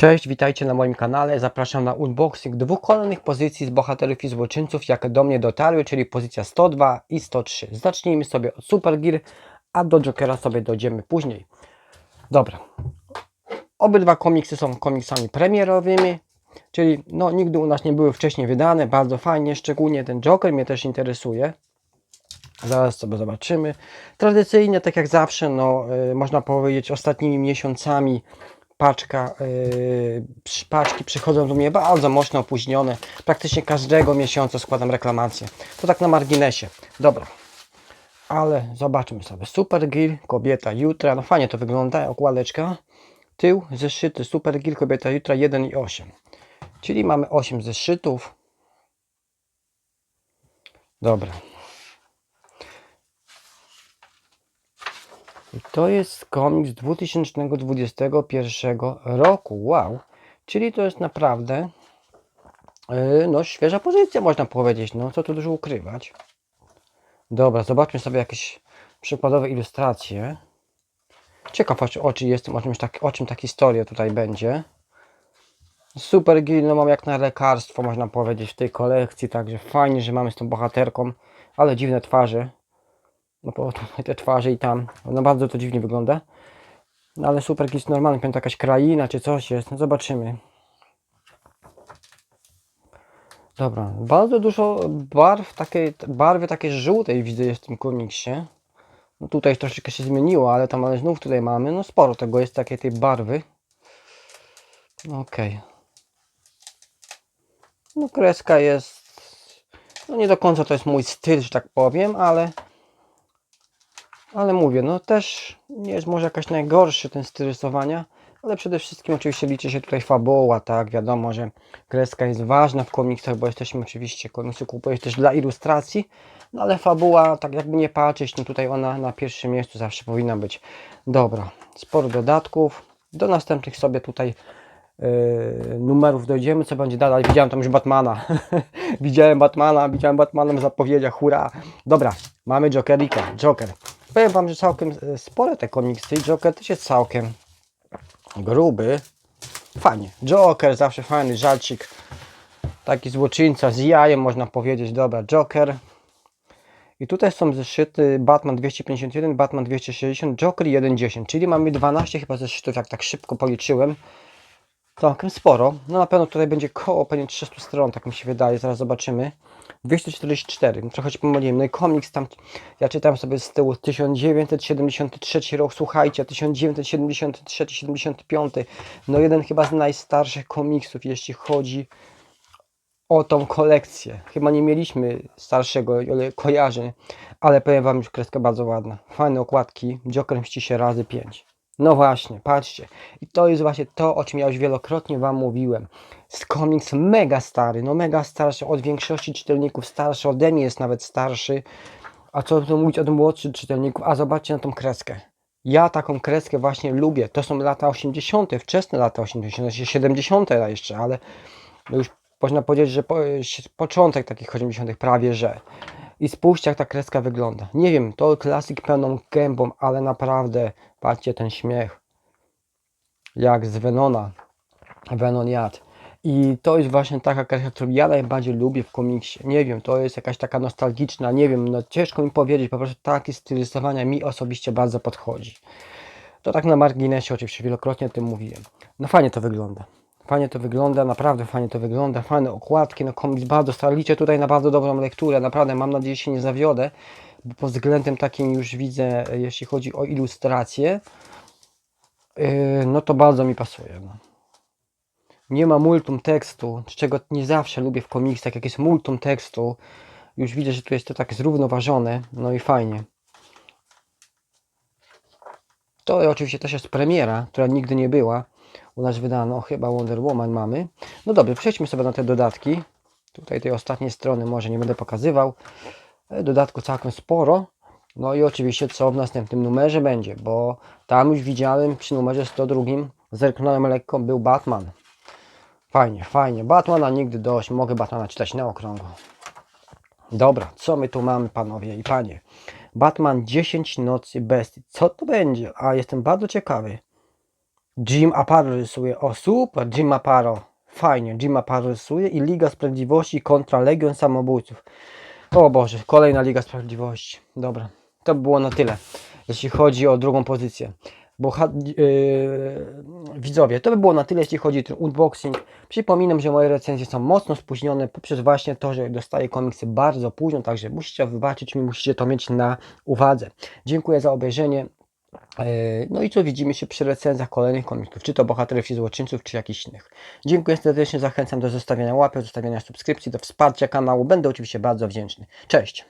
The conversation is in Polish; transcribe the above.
Cześć, witajcie na moim kanale. Zapraszam na unboxing dwóch kolejnych pozycji z bohaterów i złoczyńców, jakie do mnie dotarły, czyli pozycja 102 i 103. Zacznijmy sobie od Super Gear, a do Jokera sobie dojdziemy później. Dobra. Obydwa komiksy są komiksami premierowymi, czyli no, nigdy u nas nie były wcześniej wydane. Bardzo fajnie, szczególnie ten Joker mnie też interesuje. Zaraz sobie zobaczymy. Tradycyjnie, tak jak zawsze, no, y, można powiedzieć, ostatnimi miesiącami paczka, yy, paczki przychodzą do mnie bardzo mocno opóźnione. Praktycznie każdego miesiąca składam reklamację. To tak na marginesie. Dobra. Ale zobaczmy sobie. Super Gear, kobieta jutra. No fajnie to wygląda, okładeczka. Tył, zeszyty, Super Gear, kobieta jutra 1 i 8. Czyli mamy 8 zeszytów. Dobra. To jest komiks 2021 roku. Wow. Czyli to jest naprawdę yy, no, świeża pozycja, można powiedzieć. No, co tu dużo ukrywać. Dobra, zobaczmy sobie jakieś przykładowe ilustracje. Ciekaw o czym jestem, o czymś tak, o czym ta historia tutaj będzie. Super Gil, no mam jak na lekarstwo, można powiedzieć, w tej kolekcji, także fajnie, że mamy z tą bohaterką, ale dziwne twarze. No bo te twarze i tam, no bardzo to dziwnie wygląda. No ale super jest normalny, pewnie jakaś kraina czy coś jest, no zobaczymy. Dobra, bardzo dużo barw, takiej, barwy takiej żółtej widzę jest w tym komiksie. No tutaj troszeczkę się zmieniło, ale tam ale znów tutaj mamy, no sporo tego jest takiej tej barwy. No Okej. No kreska jest, no nie do końca to jest mój styl, że tak powiem, ale ale mówię, no też nie jest może jakaś najgorszy ten styl rysowania, ale przede wszystkim oczywiście liczy się tutaj fabuła, tak, wiadomo, że kreska jest ważna w komiksach, bo jesteśmy oczywiście, komiksy kupujesz też dla ilustracji, no ale fabuła, tak jakby nie patrzeć, no tutaj ona na pierwszym miejscu zawsze powinna być. Dobra, sporo dodatków, do następnych sobie tutaj yy, numerów dojdziemy, co będzie dalej, widziałem tam już Batmana, widziałem Batmana, widziałem Batmana w zapowiedziach, hurra, dobra, mamy Jokerika, Joker, Powiem Wam, że całkiem e, spore te komiksy. Joker też jest całkiem gruby. Fajnie. Joker zawsze fajny, żalcik. Taki złoczyńca z jajem, można powiedzieć. Dobra, Joker. I tutaj są zeszyty Batman 251, Batman 260, Joker 1.10. Czyli mamy 12 chyba zeszytów, jak tak szybko policzyłem. Całkiem sporo. No na pewno tutaj będzie koło pewnie 300 stron, tak mi się wydaje. Zaraz zobaczymy. 244, no trochę się pomyliłem. No i komiks tam, ja czytam sobie z tyłu 1973 rok, słuchajcie, 1973-75. No jeden chyba z najstarszych komiksów, jeśli chodzi o tą kolekcję. Chyba nie mieliśmy starszego kojarzeń, ale powiem Wam, już kreska bardzo ładna. Fajne okładki, Joker mści się razy 5. No właśnie, patrzcie. I to jest właśnie to, o czym ja już wielokrotnie Wam mówiłem. Komiks mega stary, no mega starszy od większości czytelników, starszy ode mnie jest nawet starszy. A co tu mówić od młodszych czytelników? A zobaczcie na tą kreskę. Ja taką kreskę właśnie lubię. To są lata 80., wczesne lata 80., 70. jeszcze, ale no już można powiedzieć, że po, początek takich 80. prawie, że. I spójrzcie, jak ta kreska wygląda. Nie wiem, to klasyk pełną gębą, ale naprawdę, patrzcie ten śmiech. Jak z Venona. Venon jadł. I to jest właśnie taka kreska, którą ja najbardziej lubię w komiksie. Nie wiem, to jest jakaś taka nostalgiczna, nie wiem, no ciężko mi powiedzieć, po prostu taki styl rysowania mi osobiście bardzo podchodzi. To tak na marginesie, oczywiście wielokrotnie o tym mówiłem. No fajnie to wygląda. Fajnie to wygląda, naprawdę fajnie to wygląda, fajne okładki, no komiks bardzo stary, liczę tutaj na bardzo dobrą lekturę, naprawdę mam nadzieję, że się nie zawiodę, bo pod względem takim już widzę, jeśli chodzi o ilustrację, yy, no to bardzo mi pasuje. No. Nie ma multum tekstu, czego nie zawsze lubię w komiksach, jak jest multum tekstu, już widzę, że tu jest to tak zrównoważone, no i fajnie. To oczywiście też jest premiera, która nigdy nie była. U nas wydano chyba Wonder Woman mamy. No dobrze, przejdźmy sobie na te dodatki. Tutaj tej ostatniej strony może nie będę pokazywał. E, Dodatku całkiem sporo. No i oczywiście co w następnym numerze będzie, bo tam już widziałem przy numerze 102, zerknąłem lekko, był Batman. Fajnie, fajnie. Batmana nigdy dość. Mogę Batmana czytać na okrągło. Dobra, co my tu mamy, panowie i panie? Batman 10 Nocy Bestii. Co to będzie? A jestem bardzo ciekawy. Jim Aparo rysuje. O super, Jim Aparo. Fajnie, Jim Aparo rysuje i Liga Sprawiedliwości kontra Legion Samobójców. O Boże, kolejna Liga Sprawiedliwości. Dobra, to by było na tyle, jeśli chodzi o drugą pozycję. Bo yy, widzowie, to by było na tyle, jeśli chodzi o ten unboxing. Przypominam, że moje recenzje są mocno spóźnione poprzez właśnie to, że dostaję komiksy bardzo późno, także musicie wybaczyć mi, musicie to mieć na uwadze. Dziękuję za obejrzenie. Yy, No i co, widzimy się przy recenzjach kolejnych komiksów, czy to bohaterów i złoczyńców, czy jakichś innych. Dziękuję serdecznie, zachęcam do zostawienia łapy, zostawienia subskrypcji, do wsparcia kanału. Będę oczywiście bardzo wdzięczny. Cześć!